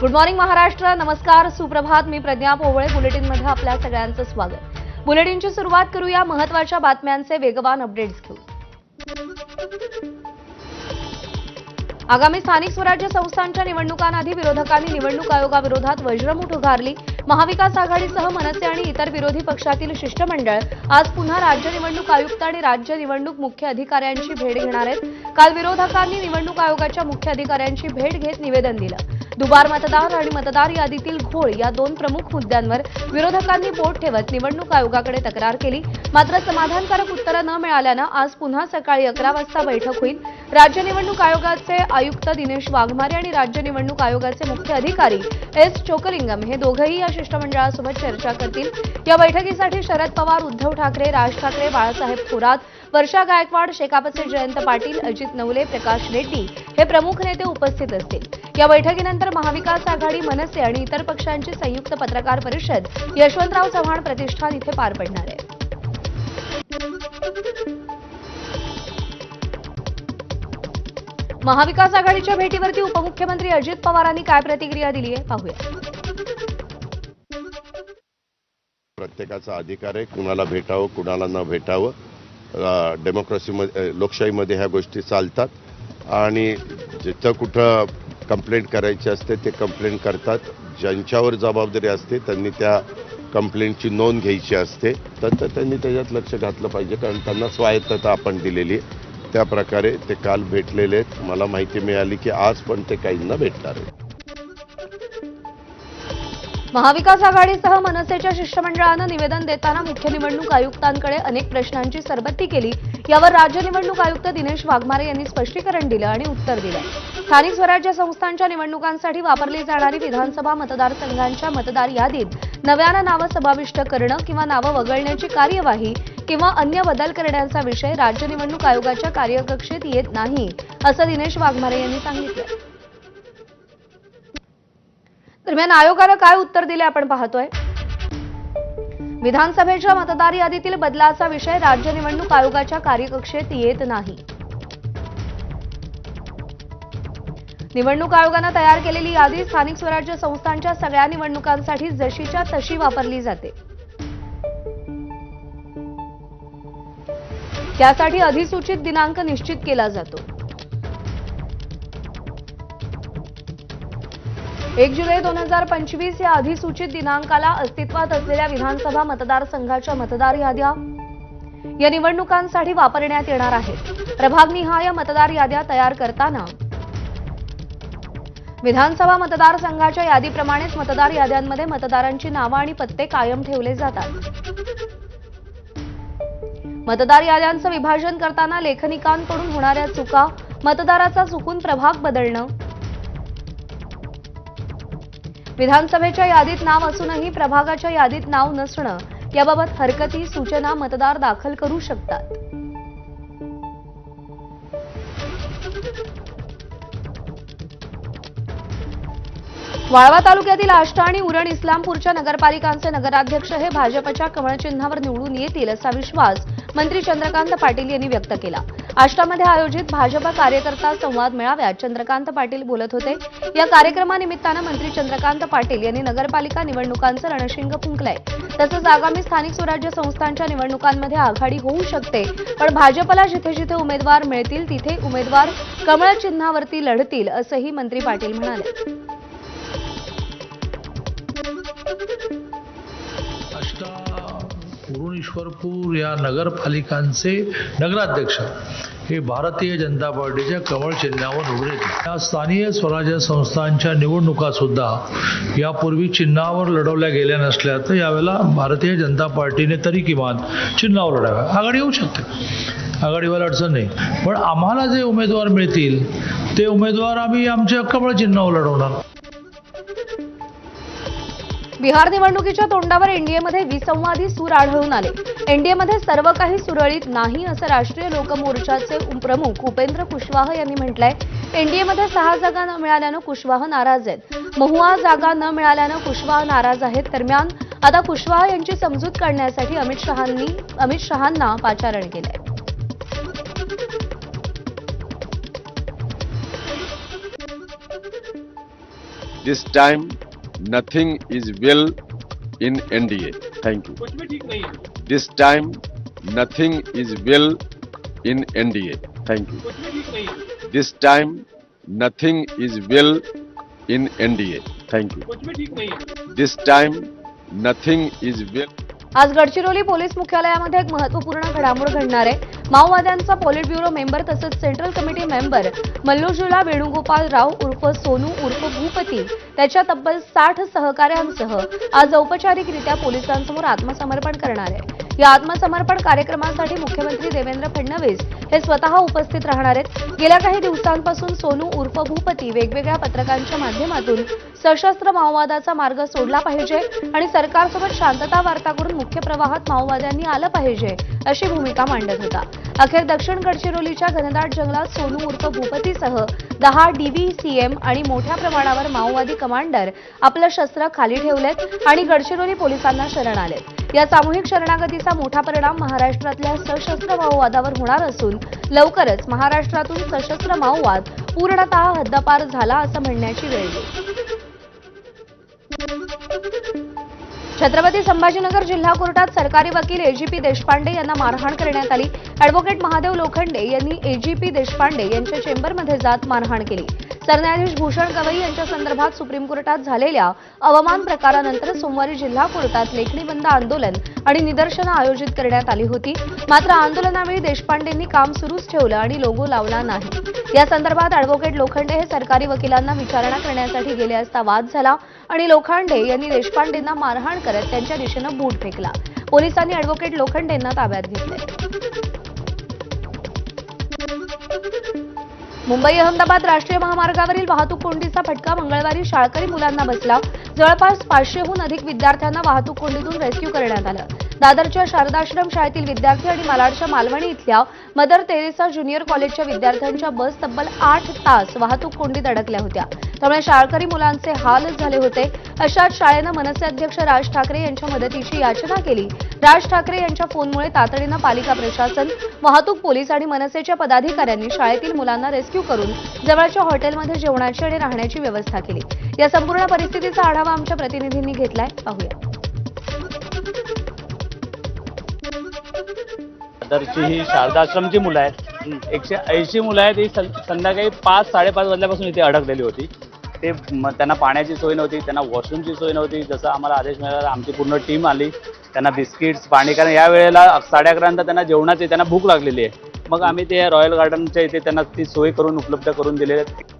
Good morning Maharashtra नमस्कार सुप्रभात मी प्रज्ञा पोवळे. बुलेटिनमध्ये आपल्या सगळ्यांचं स्वागत. बुलेटिनची सुरुवात करूया. महत्त्वाच्या बातम्यांचे वेगवान अपडेट्स घेऊ. आगामी स्थानिक स्वराज्य संस्थांच्या निवडणुकांआधी विरोधकांनी निवडणूक आयोगाविरोधात वज्रमूठ उभारली. महाविकास आघाडीसह मनसे आणि इतर विरोधी पक्षातील शिष्टमंडळ आज पुन्हा राज्य निवडणूक आयुक्त आणि राज्य निवडणूक मुख्य अधिकाऱ्यांची भेट घेणार आहेत. काल विरोधकांनी निवडणूक आयोगाच्या मुख्य अधिकाऱ्यांची भेट घेत निवेदन दिलं. दुबार मतदार आणि मतदार यादीतील घोळ या दोन प्रमुख मुद्द्यांवर विरोधकांनी बोट ठेवत निवडणूक आयोगाकडे तक्रार केली. मात्र समाधानकारक उत्तरं न मिळाल्यानं आज पुन्हा सकाळी अकरा वाजता बैठक होईल. राज्य निवडणूक आयोगाचे आयुक्त दिनेश वाघमारे आणि राज्य निवडणूक आयोगाचे मुख्य अधिकारी एस चोकलिंगम हे दोघंही या शिष्टमंडळासोबत चर्चा करतील. या बैठकीसाठी शरद पवार उद्धव ठाकरे राज ठाकरे बाळासाहेब थोरात वर्षा गायकवाड शेकापचे जयंत पाटील अजित नवले प्रकाश रेड्डी हे प्रमुख नेते उपस्थित असतील. या बैठकीनंतर महाविकास आघाडी मनसे आणि इतर पक्षांची संयुक्त पत्रकार परिषद यशवंतराव चव्हाण प्रतिष्ठान इथे पार पडणार आहे. महाविकास आघाडीच्या भेटीवरती उपमुख्यमंत्री अजित पवारांनी काय प्रतिक्रिया दिली आहे? पाहूया. प्रत्येकाचा अधिकार आहे कुणाला भेटावं कुणाला न भेटावं. डेमोक्रेसीमध्ये लोकशाहीमध्ये ह्या गोष्टी चालतात. आणि जिथं कुठं कंप्लेंट करायची असते ते कंप्लेंट करतात. ज्यांच्यावर जबाबदारी असते त्यांनी त्या कंप्लेंटची नोंद घ्यायची असते. तर त्यांनी त्याच्यात लक्ष घातलं पाहिजे कारण त्यांना स्वायत्तता आपण दिलेली आहे. त्या प्रकारे ते काल भेटलेले आहेत. मला माहिती मिळाली की आज पण ते काहींना भेटणार आहे महाविकास आघाडीसह मनसेच्या शिष्टमंडळानं निवेदन देताना मुख्य निवडणूक आयुक्तांकडे अनेक प्रश्नांची सरबत्ती केली. यावर राज्य निवडणूक आयुक्त दिनेश वाघमारे यांनी स्पष्टीकरण दिलं आणि उत्तर दिलं. स्थानिक स्वराज्य संस्थांच्या निवडणुकांसाठी वापरली जाणारी विधानसभा मतदारसंघांच्या मतदार यादीत नव्यानं नावं समाविष्ट करणं किंवा नावं वगळण्याची कार्यवाही किंवा अन्य बदल करण्याचा विषय राज्य निवडणूक आयोगाच्या कार्यकक्षेत येत नाही असं दिनेश वाघमारे यांनी सांगितलं. दरम्यान आयोगानं काय उत्तर दिले आपण पाहतोय. विधानसभेच्या मतदार यादीतील बदलाचा विषय राज्य निवडणूक आयोगाच्या कार्यकक्षेत येत नाही. निवडणूक आयोगानं तयार केलेली यादी स्थानिक स्वराज्य संस्थांच्या सगळ्या निवडणुकांसाठी जशीच्या तशी वापरली जाते. त्यासाठी अधिसूचित दिनांक निश्चित केला जातो. एक जुलै दोन हजार पंचवीस या अधिसूचित दिनांकाला अस्तित्वात असलेल्या विधानसभा मतदारसंघाच्या मतदार याद्या या निवडणुकांसाठी वापरण्यात येणार आहेत. प्रभागनिहाय मतदार याद्या तयार करताना विधानसभा मतदारसंघाच्या यादीप्रमाणेच मतदार याद्यांमध्ये मतदारांची नावं आणि पत्ते कायम ठेवले जातात. मतदार याद्यांचं विभाजन करताना लेखनिकांकडून होणाऱ्या चुका मतदाराचा चुकून प्रभाग बदलणं विधानसभेच्या यादीत नाव असूनही प्रभागाच्या यादीत नाव नसणं याबाबत हरकती सूचना मतदार दाखल करू शकतात. वाळवा तालुक्यातील आष्टा आणि उरण इस्लामपूरच्या नगरपालिकांचे नगराध्यक्ष हे भाजपच्या कमळ चिन्हावर निवडून येतील असा विश्वास मंत्री चंद्रकांत पाटील यांनी व्यक्त केला. आष्टामध्ये आयोजित भाजपा कार्यकर्ता संवाद मेळाव्यात चंद्रकांत पाटील बोलत होते. या कार्यक्रमानिमित्तानं मंत्री चंद्रकांत पाटील यांनी नगरपालिका निवडणुकांचं रणशिंग फुंकलंय. तसंच आगामी स्थानिक स्वराज्य संस्थांच्या निवडणुकांमध्ये आघाडी होऊ शकते. पण भाजपला जिथे जिथे उमेदवार मिळतील तिथे उमेदवार कमळ चिन्हावरती लढतील असंही मंत्री पाटील म्हणाले. पुरुणेश्वरपूर या नगरपालिकांचे नगराध्यक्ष हे भारतीय जनता पार्टीच्या कमळ चिन्हावर उभे या स्थानीय स्वराज्य संस्थांच्या निवडणुका सुद्धा यापूर्वी चिन्हावर लढवल्या गेल्या नसल्या तर यावेळेला भारतीय जनता पार्टीने तरी किमान चिन्हावर लढाव्या. आघाडी येऊ शकते. आघाडीवर अडचण नाही. पण आम्हाला जे उमेदवार मिळतील ते उमेदवार आम्ही आमच्या कमळ चिन्हावर लढवणार. बिहार निवडणुकीच्या तोंडावर एनडीएमध्ये विसंवादी सूर आढळून आले. एनडीएमध्ये सर्व काही सुरळीत नाही असं राष्ट्रीय लोकमोर्चाचे प्रमुख उपेंद्र कुशवाह यांनी म्हटलंय. एनडीएमध्ये सहा जागा न मिळाल्यानं कुशवाह नाराज आहेत. महुआ जागा न मिळाल्यानं कुशवाह नाराज आहेत. दरम्यान आता कुशवाह यांची समजूत काढण्यासाठी अमित शहांनी अमित शहांना पाचारण केलंय. This time, nothing is well in NDA. Thank you. This time, nothing is well in NDA. Thank you. This time, nothing is well in NDA. Thank you. This time, nothing is well. आज Gadchiroli police मुख्यालयामध्ये एक महत्वपूर्ण घडामोड घडणार आहे माओवाद्यांचा politburo member तसंच central committee member Mallojula Venugopal Rao उर्फ सोनू उर्फ भूपती त्याच्या तब्बल साठ सहकाऱ्यांसह आज औपचारिकरित्या पोलिसांसमोर आत्मसमर्पण करणार आहे. या आत्मसमर्पण कार्यक्रमासाठी मुख्यमंत्री देवेंद्र फडणवीस हे स्वतः उपस्थित राहणार आहेत. गेल्या काही दिवसांपासून सोनू उर्फ भूपती वेगवेगळ्या पत्रकांच्या माध्यमातून सशस्त्र माओवादाचा मार्ग सोडला पाहिजे आणि सरकारसोबत शांतता वार्ता करून मुख्य प्रवाहात माओवाद्यांनी आलं पाहिजे अशी भूमिका मांडत होता. अखेर दक्षिण गडचिरोलीच्या घनदाट जंगलात सोनू उर्फ भूपतीसह दहा डीबीसीएम आणि मोठ्या प्रमाणावर माओवादी कमांडर आपलं शस्त्र खाली ठेवलेत आणि गडचिरोली पोलिसांना शरण आलेत. या सामूहिक शरणागतीचा मोठा परिणाम महाराष्ट्रातल्या सशस्त्र माओवादावर होणार असून लवकरच महाराष्ट्रातून सशस्त्र माओवाद पूर्णतः हद्दपार झाला असं म्हणण्याची वेळ. छत्रपती संभाजीनगर जिल्हा कोर्टात सरकारी वकील एजीपी देशपांडे यांना मारहाण करण्यात आली. अॅडव्होकेट महादेव लोखंडे यांनी एजीपी देशपांडे यांच्या चेंबरमध्ये जात मारहाण केली. सरन्यायाधीश भूषण गवई यांच्या संदर्भात सुप्रीम कोर्टात झालेल्या अवमान प्रकारानंतर सोमवारी जिल्हा कोर्टात लेखणी बंद आंदोलन आणि निदर्शनं आयोजित करण्यात आली होती. मात्र आंदोलनावेळी देशपांडेंनी काम सुरूच ठेवलं आणि लोगो लावला नाही. या संदर्भात अॅडव्होकेट लोखंडे हे सरकारी वकिलांना विचारणा करण्यासाठी गेले असता वाद झाला आणि लोखंडे यांनी देशपांडेंना मारहाण करत त्यांच्या दिशेनं बूट फेकला. पोलिसांनी अॅडव्होकेट लोखंडेंना ताब्यात घेतले मुंबई अहमदाबाद राष्ट्रीय महामार्गावरील वाहतूक कोंडीचा फटका. मंगळवारी शाळकरी मुलांना बसला. जवळपास पाचशेहून अधिक विद्यार्थ्यांना वाहतूक कोंडीतून रेस्क्यू करण्यात आलं. दादरच्या शारदाश्रम शाळेतील विद्यार्थी आणि मालाडच्या मालवणी इथल्या मदर तेरेसा ज्युनियर कॉलेजच्या विद्यार्थ्यांच्या बस तब्बल आठ तास वाहतूक कोंडीत अडकल्या होत्या. त्यामुळे शाळकरी मुलांचे हालच झाले होते. अशात शाळेनं मनसे अध्यक्ष राज ठाकरे यांच्या मदतीची याचना केली. राज ठाकरे यांच्या फोनमुळे तातडीनं पालिका प्रशासन वाहतूक पोलीस आणि मनसेच्या पदाधिकाऱ्यांनी शाळेतील मुलांना रेस्क्यू करून जवळच्या हॉटेलमध्ये जेवणाची आणि राहण्याची व्यवस्था केली. या संपूर्ण परिस्थितीचा आढावा आमच्या प्रतिनिधींनी घेतलाय. पाहूया. दादरची ही शारदा आश्रमची मुलं आहेत. एकशे ऐंशी मुलं आहेत. ही संध्याकाळी पाच साडेपाच वाजल्यापासून इथे अडकलेली होती. ते म- त्यांना पाण्याची सोय नव्हती त्यांना वॉशरूमची सोय नव्हती. जसं आम्हाला आदेश मिळाला आमची पूर्ण टीम आली. त्यांना बिस्किट्स पाणी कारण या वेळेला साडे अकरानंतर त्यांना जेवणाची त्यांना भूक लागलेली आहे. मग आम्ही ते रॉयल गार्डनच्या इथे त्यांना ती सोय करून उपलब्ध करून दिलेली आहे.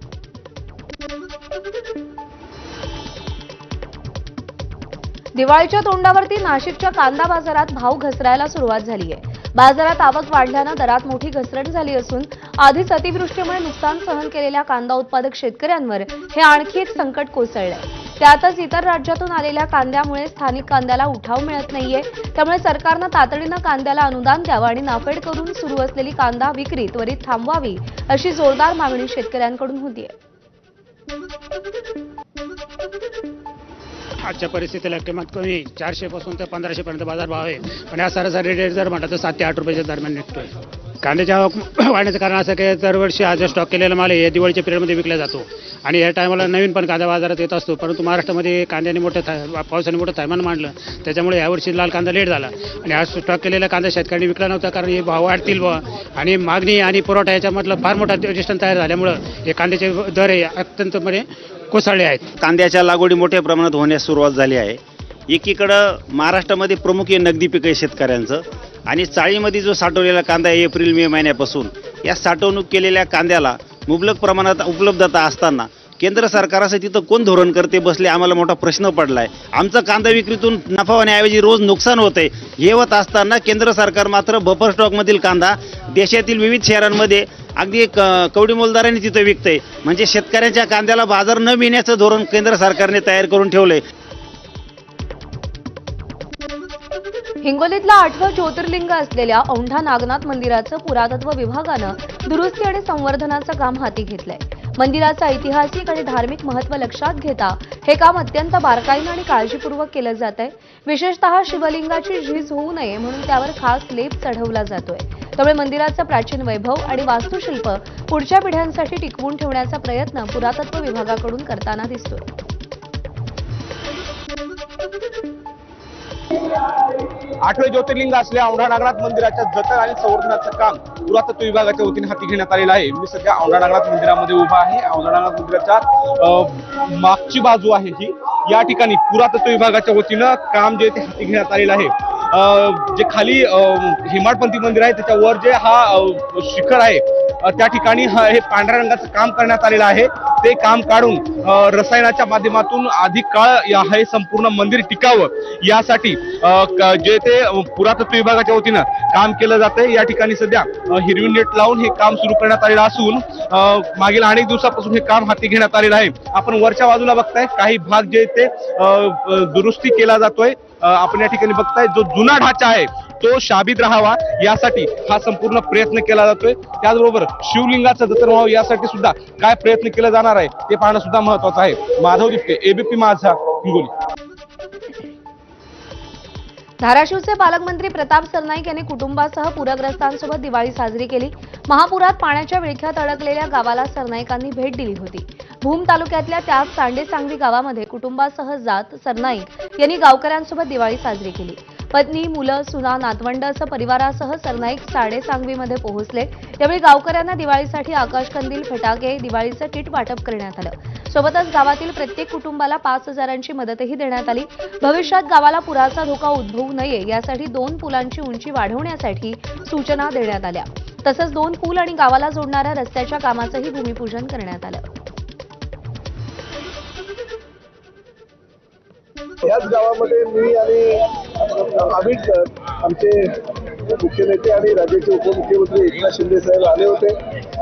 दिवाळीच्या तोंडावरती नाशिकच्या कांदा बाजारात भाव घसरायला सुरुवात झाली आहे. बाजारात आवक वाढल्यानं दरात मोठी घसरण झाली असून आधीच अतिवृष्टीमुळे नुकसान सहन केलेल्या कांदा उत्पादक शेतकऱ्यांवर हे आणखी एक संकट कोसळलंय. त्यातच इतर राज्यातून आलेल्या कांद्यामुळे स्थानिक कांद्याला उठाव मिळत नाहीये. त्यामुळे सरकारनं तातडीनं कांद्याला अनुदान द्यावं आणि नाफेड करून सुरू असलेली कांदा विक्री त्वरित थांबवावी अशी जोरदार मागणी शेतकऱ्यांकडून होतीये. आजच्या परिस्थितीला किंमत कमी. चारशेपासून ते पंधराशेपर्यंत बाजारभाव आहे. पण या सरासरी रेट जर म्हटलं तर सात ते आठ रुपयाच्या दरम्यान निघतोय. कांद्याच्या वाढण्याचं कारण असं की दरवर्षी हा जो स्टॉक केलेला माल आहे हे दिवाळीच्या पिरियडमध्ये विकला जातो. आणि या टायमाला नवीन पण कांदा बाजारात येत असतो. परंतु महाराष्ट्रामध्ये कांद्याने मोठं था पावसाने मोठं थैमान मांडलं. त्याच्यामुळे यावर्षी लाल कांदा लेट झाला. आणि हा स्टॉक केलेला कांदा शेतकऱ्यांनी विकला नव्हता कारण हे भाव वाढतील व आणि मागणी आणि पुरवठा याच्यामधलं फार मोठा डिस्टन्स तयार झाल्यामुळं हे कांद्याचे दर हे अत्यंत म्हणजे कोसळले आहेत. कांद्याच्या लागवडी मोठ्या प्रमाणात होण्यास सुरुवात झाली आहे. एकीकडं महाराष्ट्रामध्ये प्रमुख हे नगदी पिकं आहे शेतकऱ्यांचं आणि चाळीमध्ये जो साठवलेला कांदा आहे एप्रिल मे महिन्यापासून या साठवणूक केलेल्या कांद्याला मुबलक प्रमाणात उपलब्धता असताना केंद्र सरकाराचं तिथं कोण धोरण करते बसले आम्हाला मोठा प्रश्न पडला आहे आमचा कांदा विक्रीतून नफा होण्याऐवजी रोज नुकसान होत आहे हे होत असताना केंद्र सरकार मात्र बफर स्टॉकमधील कांदा देशातील विविध शहरांमध्ये अगदी क- कवडी मोलदारांनी तिथं विकतंय. म्हणजे शेतकऱ्यांच्या कांद्याला बाजार न मिळण्याचं धोरण केंद्र सरकारने तयार करून ठेवलंय. हिंगोलीतलं आठवं ज्योतिर्लिंग असलेल्या औंढा नागनाथ मंदिराचं पुरातत्व विभागानं दुरुस्ती आणि संवर्धनाचं काम हाती घेतलंय. मंदिराचं ऐतिहासिक आणि धार्मिक महत्त्व लक्षात घेता हे काम अत्यंत बारकाईनं आणि काळजीपूर्वक केलं जात आहे विशेषतः शिवलिंगाची झीज होऊ नये म्हणून त्यावर खास लेप चढवला जातोय. त्यामुळे मंदिराचं प्राचीन वैभव आणि वास्तुशिल्प पुढच्या पिढ्यांसाठी टिकवून ठेवण्याचा प्रयत्न पुरातत्व विभागाकडून करताना दिसतोय. आठवे ज्योतिर्लिंग असल्या औंढा नागनाथ मंदिराच्या जतन आणि संवर्धनाचं काम पुरातत्व विभागाच्या वतीने हाती घेण्यात आलेलं आहे. मी सध्या औंढा नागनाथ मंदिरामध्ये उभा आहे. औंढा नागनाथ मंदिराच्या मागची बाजू आहे ही. या ठिकाणी पुरातत्व विभागाच्या वतीनं काम जे ते हाती घेण्यात आलेलं आहे. जे खाली हिमाडपंथी हेमाडपंथी मंदिर आहे त्याच्यावर जे हा शिखर आहे त्या ठिकाणी हे पांढऱ्या रंगाचं काम करण्यात आलेलं आहे. ते काम काढून रसायनाच्या माध्यमातून अधिक काळ हे संपूर्ण मंदिर टिकावं. यासाठी क- जे ते पुरातत्व विभागाच्या वतीनं काम केलं जातंय. या ठिकाणी सध्या हिरवी नेट लावून हे काम सुरू करण्यात आलेलं असून मागील अनेक दिवसापासून हे काम हाती घेण्यात आलेलं आहे. आपण वरच्या बाजूला बघताय काही भाग जे ते दुरुस्ती केला जातोय. आपण या ठिकाणी बघताय जो जुना ढाचा आहे तो शाबित राहावा यासाठी हा संपूर्ण प्रयत्न केला जातोय. त्याचबरोबर शिवलिंगाचं जतन व्हावं यासाठी सुद्धा काय प्रयत्न केला जाणार आहे ते पाहणं सुद्धा महत्वाचं आहे. माधव दिपके एबीपी माझा हिंगोली. धाराशिवचे पालकमंत्री प्रताप सरनाईक यांनी कुटुंबासह पूरग्रस्तांसोबत दिवाळी साजरी केली. महापुरात पाण्याच्या विळख्यात अडकलेल्या गावाला सरनाईकांनी भेट दिली होती. भूम तालुक्यातल्या त्याच सांडेसांगवी गावामध्ये कुटुंबासह जात सरनाईक यांनी गावकऱ्यांसोबत दिवाळी साजरी केली. पत्नी मुलं सुना नातवंड असं परिवारासह सरनाईक साडेसांगवीमध्ये पोहोचले. यावेळी गावकऱ्यांना दिवाळीसाठी आकाशकंदील फटाके दिवाळीचं किट वाटप करण्यात आलं. सोबतच गावातील प्रत्येक कुटुंबाला पाच हजारांची मदतही देण्यात आली. भविष्यात गावाला पुराचा धोका उद्भवू नये यासाठी दोन पुलांची उंची वाढवण्यासाठी सूचना देण्यात आल्या. तसंच दोन पूल आणि गावाला जोडणाऱ्या रस्त्याच्या कामाचंही भूमिपूजन करण्यात आलं. याच गावामध्ये मी आणि आंबेडकर आमचे मुख्य नेते आणि राज्याचे उपमुख्यमंत्री एकनाथ शिंदे साहेब आले होते.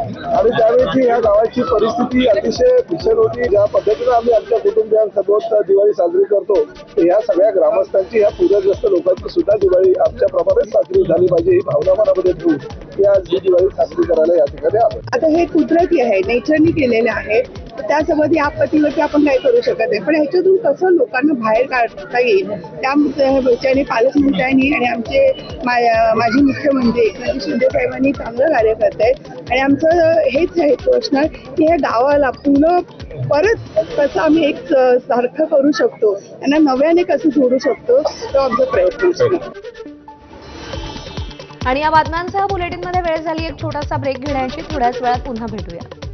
आणि त्यावेळी ह्या गावाची परिस्थिती अतिशय भीषण होती. ज्या पद्धतीनं आम्ही आमच्या कुटुंबियांसोबत दिवाळी साजरी करतो तर ह्या सगळ्या ग्रामस्थांची या पूरग्रस्त लोकांची सुद्धा दिवाळी आमच्या प्रमाणेच साजरी झाली पाहिजे ही भावना मनामध्ये ठेवून ती आज ही दिवाळी साजरी करायला या ठिकाणी आलो आता हे कुदरती आहे नेचरनी केलेले आहे. त्यासोबत या आपत्तीवरती आपण काही करू शकत नाही. पण ह्याच्यातून कसं लोकांना बाहेर काढता येईल? त्या ह्याच्याने पालकमंत्र्यांनी आणि आमचे माझे मुख्यमंत्री एकनाथ शिंदे साहेबांनी चांगलं कार्य करत आहेत आणि आमचं हेच आहे प्रश्न की ह्या गावाला पुन्हा परत कसं आम्ही एक सारखं करू शकतो त्यांना नव्याने कसं जोडू शकतो तो आमचा प्रयत्न आणि या बातम्यांसह बुलेटिनमध्ये वेळ झाली एक छोटासा ब्रेक घेण्याची. थोड्याच वेळात पुन्हा भेटूया.